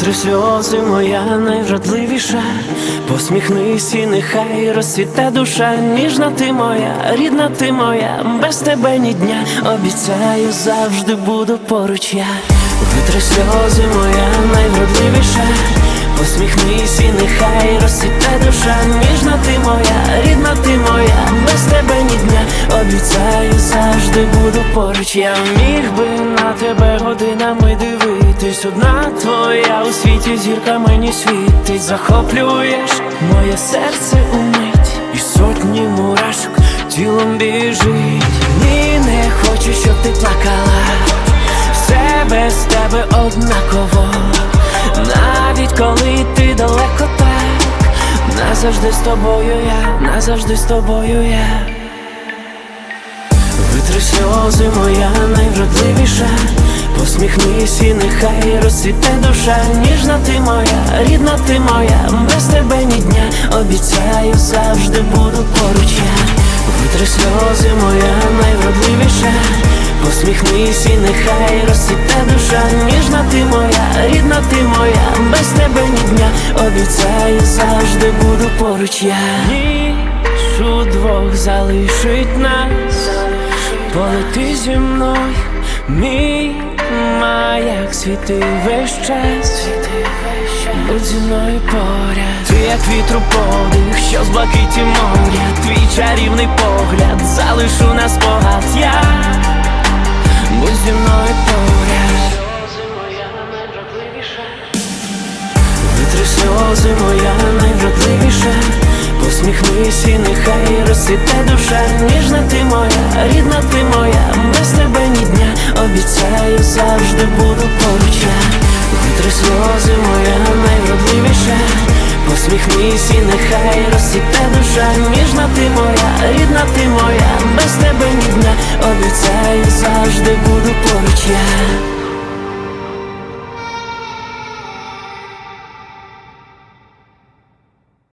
Витри сльози, моя найвродливіша, посміхнись і нехай розцвіте душа, ніжна ти моя, рідна ти моя, без тебе ні дня, обіцяю, завжди буду поруч я. Витри сльози, моя найвродливіша, посміхнись і нехай розцвіте душа, ніжна ти моя, рідна ти моя, без тебе ні дня, обіцяю, завжди буду поруч. Я. Міг би на тебе годинами дивитись, одна твоя у світі зірка мені світить, захоплюєш моє серце умить, і сотні мурашок тілом біжить. Ні, не хочу, щоб ти плакала, все без тебе однаково, навіть коли ти далеко так, назавжди з тобою я, назавжди з тобою я. Витри сльози, моя найвродливіша, посміхнись і нехай розцвіте душа, ніжна ти моя, рідна ти моя, без тебе ні дня, обіцяю, завжди буду поруч я. Витри сльози, моя найвродливіша, посміхнись і нехай розцвіте душа, ніжна ти моя, рідна ти моя, без тебе ні дня, обіцяю, завжди буду поруч я. Ніч удвох залишить нас. Полети зі мною, мій маяк світи весь час, будь поряд. Ти як вітру подих, що з блакиті моря, твій чарівний погляд, залишу на спогад я, будь зі мною поряд. Витри сльози, моя найвродливіша, посміхнись і нехай розцвіте душа, ніжна ти моя, рідна ти моя, без тебе ні дня, завжди буду поруч я. Витри сльози, моя найвродливіша, посміхнись і нехай розсіте душа, ніжна ти моя, рідна ти моя, без тебе ні дня, обіцяю, завжди буду поруч я.